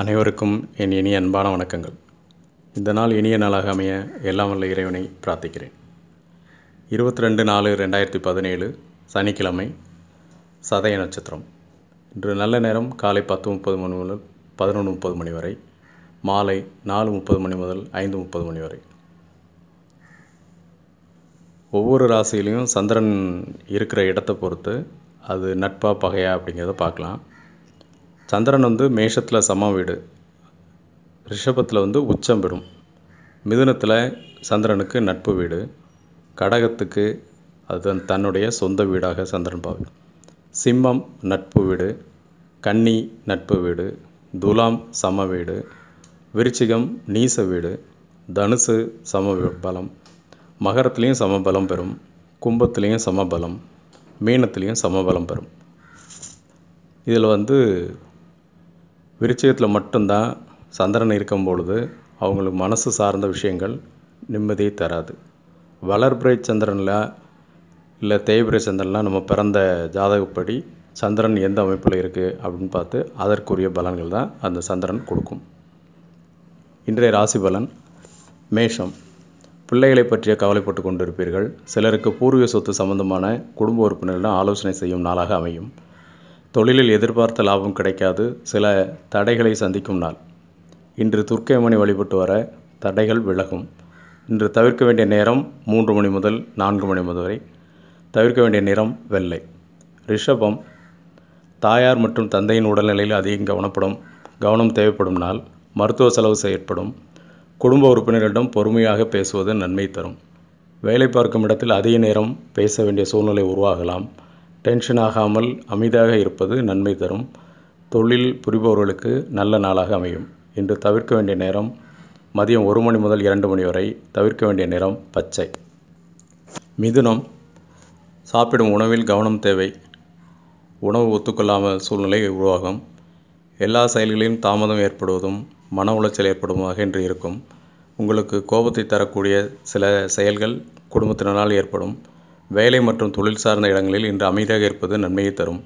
அனைவருக்கும் என் இனிய அன்பான வணக்கங்கள். இந்த நாள் இனிய நாளாக அமைய எல்லாம் வல்ல இறைவனை பிரார்த்திக்கிறேன். இருபத்தி ரெண்டு நாலு ரெண்டாயிரத்தி பதினேழு சனிக்கிழமை சதய நட்சத்திரம். இன்று நல்ல நேரம் காலை பத்து முப்பது மணி முதல் பதினொன்று முப்பது மணி வரை மாலை நாலு முப்பது மணி முதல் ஐந்து முப்பது மணி வரை. ஒவ்வொரு ராசியிலையும் சந்திரன் இருக்கிற இடத்தை பொறுத்து அது நட்பா பகையா அப்படிங்கிறத பார்க்கலாம். சந்திரன் வந்து மேஷத்தில் சம வீடு. ரிஷபத்தில் வந்து உச்சம் பெறும். மிதுனத்தில் சந்திரனுக்கு நட்பு வீடு. கடகத்துக்கு அது தன்னுடைய சொந்த வீடாக சந்திரன் பாவி. சிம்மம் நட்பு வீடு. கன்னி நட்பு வீடு. துலாம் சம வீடு. விருச்சிகம் நீச வீடு. தனுசு சம பலம். மகரத்துலேயும் சமபலம் பெறும். கும்பத்துலேயும் சமபலம் மீனத்துலேயும் சமபலம் பெறும். இதில் வந்து விருச்சிகத்தில் மட்டும்தான் சந்திரன் இருக்கும் பொழுது அவங்களுக்கு மனசு சார்ந்த விஷயங்கள் நிம்மதியை தராது. வளர்பிறை சந்திரனில் இல்லை தேய்பிறை சந்திரன்லாம் நம்ம பிறந்த ஜாதகப்படி சந்திரன் எந்த அமைப்பில் இருக்குது அப்படின்னு பார்த்து அதற்குரிய பலன்கள் தான் அந்த சந்திரன் கொடுக்கும். இன்றைய ராசி பலன் மேஷம். பிள்ளைகளை பற்றிய கவலைப்பட்டு கொண்டிருப்பீர்கள். சிலருக்கு பூர்வீக சொத்து சம்பந்தமான குடும்ப உறுப்பினர்களிடம் ஆலோசனை செய்யும் நாளாக அமையும். தொழிலில் எதிர்பார்த்த லாபம் கிடைக்காது. சில தடைகளை சந்திக்கும் நாள். இன்று துர்க்கைமணி வழிபட்டு வர தடைகள் விலகும். இன்று தவிர்க்க வேண்டிய நேரம் மூன்று மணி முதல் நான்கு மணி முதல் வரை. தவிர்க்க வேண்டிய நிறம் வெள்ளை. ரிஷபம் தாயார் மற்றும் தந்தையின் உடல்நிலையில் அதிகம் கவனப்படும். கவனம் தேவைப்படும் நாள். மருத்துவ செலவு செயற்படும் குடும்ப உறுப்பினர்களிடம் பொறுமையாக பேசுவது நன்மை தரும். வேலை பார்க்கும் இடத்தில் அதிக நேரம் பேச வேண்டிய சூழ்நிலை உருவாகலாம். டென்ஷன் ஆகாமல் அமைதியாக இருப்பது நன்மை தரும். தொழில் புரிபவர்களுக்கு நல்ல நாளாக அமையும். இன்று தவிர்க்க வேண்டிய நேரம் மதியம் ஒரு மணி முதல் இரண்டு மணி வரை தவிர்க்க வேண்டிய நிறம் பச்சை. மிதுனம். சாப்பிடும் உணவில் கவனம் தேவை. உணவு ஒத்துக்கொள்ளாமல் சூழ்நிலை உருவாகும். எல்லா செயல்களிலும் தாமதம் ஏற்படுவதும் மன உளைச்சல் ஏற்படுவதாக என்று இருக்கும். உங்களுக்கு கோபத்தை தரக்கூடிய சில செயல்கள் குடும்பத்தினரால் ஏற்படும். வேலை மற்றும் தொழில் சார்ந்த இடங்களில் இன்று அமைதியாக இருப்பது நன்மையை தரும்.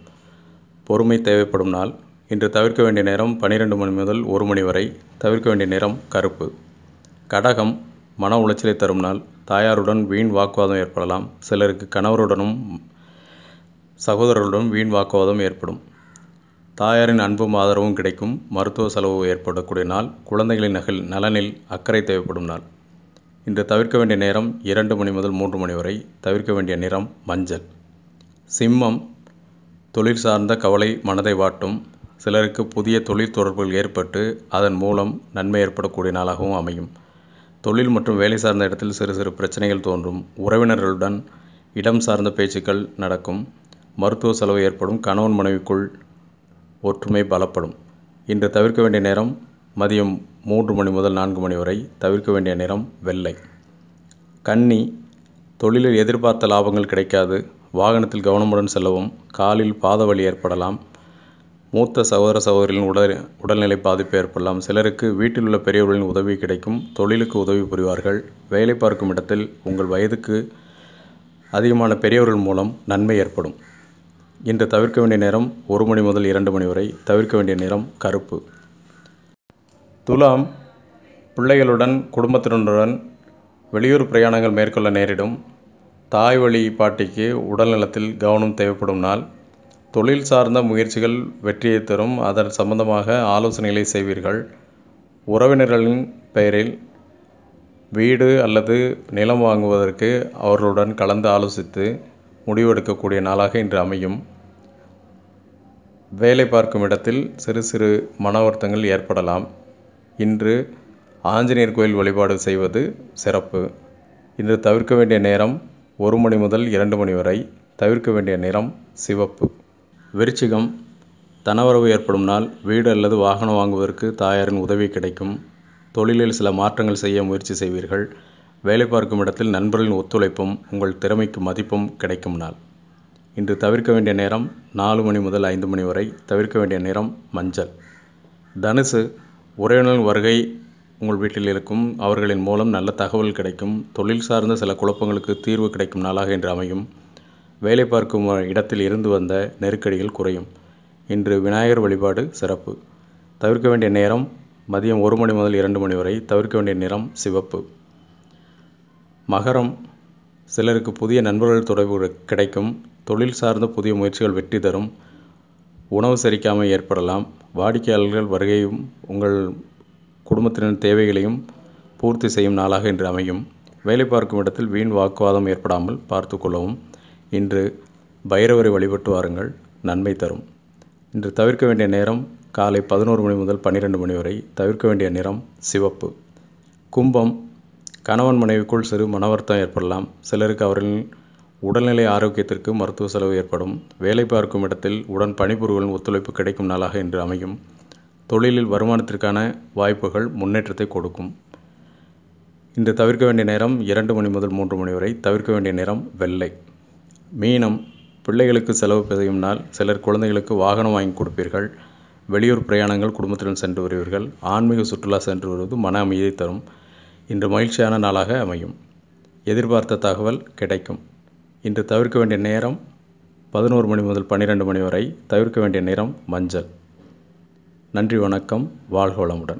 பொறுமை தேவைப்படும் நாள். இன்று தவிர்க்க வேண்டிய நேரம் பன்னிரெண்டு மணி முதல் ஒரு மணி வரை தவிர்க்க வேண்டிய நேரம் கருப்பு. கடகம் மன உளைச்சலை தரும் நாள். தாயாருடன் வீண் வாக்குவாதம் ஏற்படலாம். சிலருக்கு கணவருடனும் சகோதரர்களுடன் வீண் வாக்குவாதம் ஏற்படும். தாயாரின் அன்பும் ஆதரவும் கிடைக்கும். மருத்துவ செலவு ஏற்படக்கூடிய நாள். குழந்தைகளின் நகல் நலனில் அக்கறை தேவைப்படும் நாள். இன்று தவிர்க்க வேண்டிய நேரம் இரண்டு மணி முதல் மூன்று மணி வரை தவிர்க்க வேண்டிய நிறம் மஞ்சள். சிம்மம் தொழில் சார்ந்த கவலை மனதை வாட்டும். சிலருக்கு புதிய தொழில் தொடர்புகள் ஏற்பட்டு அதன் மூலம் நன்மை ஏற்படக்கூடிய நாளாகவும் அமையும். தொழில் மற்றும் வேலை சார்ந்த இடத்தில் சிறு சிறு பிரச்சனைகள் தோன்றும். உறவினர்களுடன் இடம் சார்ந்த பேச்சுக்கள் நடக்கும். மருத்துவ செலவு ஏற்படும். கணவன் மனைவிக்குள் ஒற்றுமை பலப்படும். இன்று தவிர்க்க வேண்டிய நேரம் மதியம் மூன்று மணி முதல் நான்கு மணி வரை தவிர்க்க வேண்டிய நிறம் வெள்ளை. கன்னி தொழிலில் எதிர்பார்த்த லாபங்கள் கிடைக்காது. வாகனத்தில் கவனமுடன் செல்லவும் காலில் பாதவலி ஏற்படலாம். மூத்த சகோதர சகோதரிகளின் உடல் உடல்நிலை பாதிப்பு ஏற்படலாம். சிலருக்கு வீட்டில் உள்ள பெரியவர்களின் உதவி கிடைக்கும். தொழிலுக்கு உதவி புரிவார்கள். வேலை பார்க்கும் இடத்தில் உங்கள் வயதுக்கு அதிகமான பெரியவர்கள் மூலம் நன்மை ஏற்படும். இன்று தவிர்க்க வேண்டிய நேரம் ஒரு மணி முதல் இரண்டு மணி வரை தவிர்க்க வேண்டிய நேரம் கருப்பு. துலாம் பிள்ளைகளுடன் குடும்பத்தினருடன் வெளியூர் பிரயாணங்கள் மேற்கொள்ள நேரிடும். தாய் வழி பாட்டிக்கு உடல்நலத்தில் கவனம் தேவைப்படும் நாள். தொழில் சார்ந்த முயற்சிகள் வெற்றியை தரும். அதன் சம்பந்தமாக ஆலோசனைகளை செய்வீர்கள். உறவினர்களின் பெயரில் வீடு அல்லது நிலம் வாங்குவதற்கு அவர்களுடன் கலந்து ஆலோசித்து முடிவெடுக்கக்கூடிய நாளாக இன்று அமையும். வேலை பார்க்கும் இடத்தில் சிறு சிறு மன வருத்தங்கள் ஏற்படலாம். இன்று ஆஞ்சநேயர் கோயில் வழிபாடு செய்வது சிறப்பு. இன்று தவிர்க்க வேண்டிய நேரம் ஒரு மணி முதல் இரண்டு மணி வரை தவிர்க்க வேண்டிய நிறம் சிவப்பு. விருச்சிகம் தனவரவு ஏற்படும் நாள் வீடு அல்லது வாகனம் வாங்குவதற்கு தாயாரின் உதவி கிடைக்கும். தொழிலில் சில மாற்றங்கள் செய்ய முயற்சி செய்வீர்கள். வேலை பார்க்கும் இடத்தில் நண்பர்களின் ஒத்துழைப்பும் உங்கள் திறமைக்கு மதிப்பும் கிடைக்கும் நாள். இன்று தவிர்க்க வேண்டிய நேரம் நாலு மணி முதல் ஐந்து மணி வரை தவிர்க்க வேண்டிய நிறம் மஞ்சள். தனுசு உறவினர்களின் வருகை உங்கள் வீட்டில் இருக்கும். அவர்களின் மூலம் நல்ல தகவல் கிடைக்கும். தொழில் சார்ந்த சில குழப்பங்களுக்கு தீர்வு கிடைக்கும் நாளாக இன்று அமையும். வேலை பார்க்கும் இடத்தில் இருந்து வந்த நெருக்கடிகள் குறையும். இன்று விநாயகர் வழிபாடு சிறப்பு. தவிர்க்க வேண்டிய நேரம் மதியம் ஒரு மணி முதல் இரண்டு மணி வரை தவிர்க்க வேண்டிய நிறம் சிவப்பு. மகரம். சிலருக்கு புதிய நண்பர்கள் தொடர்பு கிடைக்கும். தொழில் சார்ந்த புதிய முயற்சிகள் வெற்றி தரும். உணவு செரிக்காமை ஏற்படலாம். வாடிக்கையாளர்கள் வருகையும் உங்கள் குடும்பத்தினரின் தேவைகளையும் பூர்த்தி செய்யும் நாளாக இன்று அமையும். வேலை பார்க்கும் இடத்தில் வீண் வாக்குவாதம் ஏற்படாமல் பார்த்து கொள்ளவும். இன்று பைரவரை வழிபட்டு வாருங்கள். நன்மை தரும். இன்று தவிர்க்க வேண்டிய நேரம் காலை பதினோரு மணி முதல் பன்னிரெண்டு மணி வரை தவிர்க்க வேண்டிய நிறம் சிவப்பு. கும்பம் கணவன் மனைவிக்குள் சிறு மனவர்த்தம் ஏற்படலாம். சிலருக்கு அவர்களின் உடல்நிலை ஆரோக்கியத்திற்கு மருத்துவ செலவு ஏற்படும். வேலை பார்க்கும் இடத்தில் உடன் பணிபுரிகளின் ஒத்துழைப்பு கிடைக்கும் நாளாக இன்று அமையும். தொழிலில் வருமானத்திற்கான வாய்ப்புகள் முன்னேற்றத்தை கொடுக்கும். இன்று தவிர்க்க வேண்டிய நேரம் இரண்டு மணி முதல் மூன்று மணி வரை தவிர்க்க வேண்டிய நேரம் வெள்ளை. மீனம் பிள்ளைகளுக்கு செலவு செய்யும் நாள் சிலர் குழந்தைகளுக்கு வாகனம் வாங்கி கொடுப்பீர்கள். வெளியூர் பிரயாணங்கள் குடும்பத்துடன் சென்று வருவீர்கள். ஆன்மீக சுற்றுலா சென்று வருவது மன அமைதியை தரும். இன்று மகிழ்ச்சியான நாளாக அமையும். எதிர்பார்த்த தகவல் கிடைக்கும். இன்று தவிர்க்க வேண்டிய நேரம் பதினோரு மணி முதல் பன்னிரெண்டு மணி வரை தவிர்க்க வேண்டிய நேரம் மஞ்சள். நன்றி வணக்கம் வாழ்க வளமுடன்.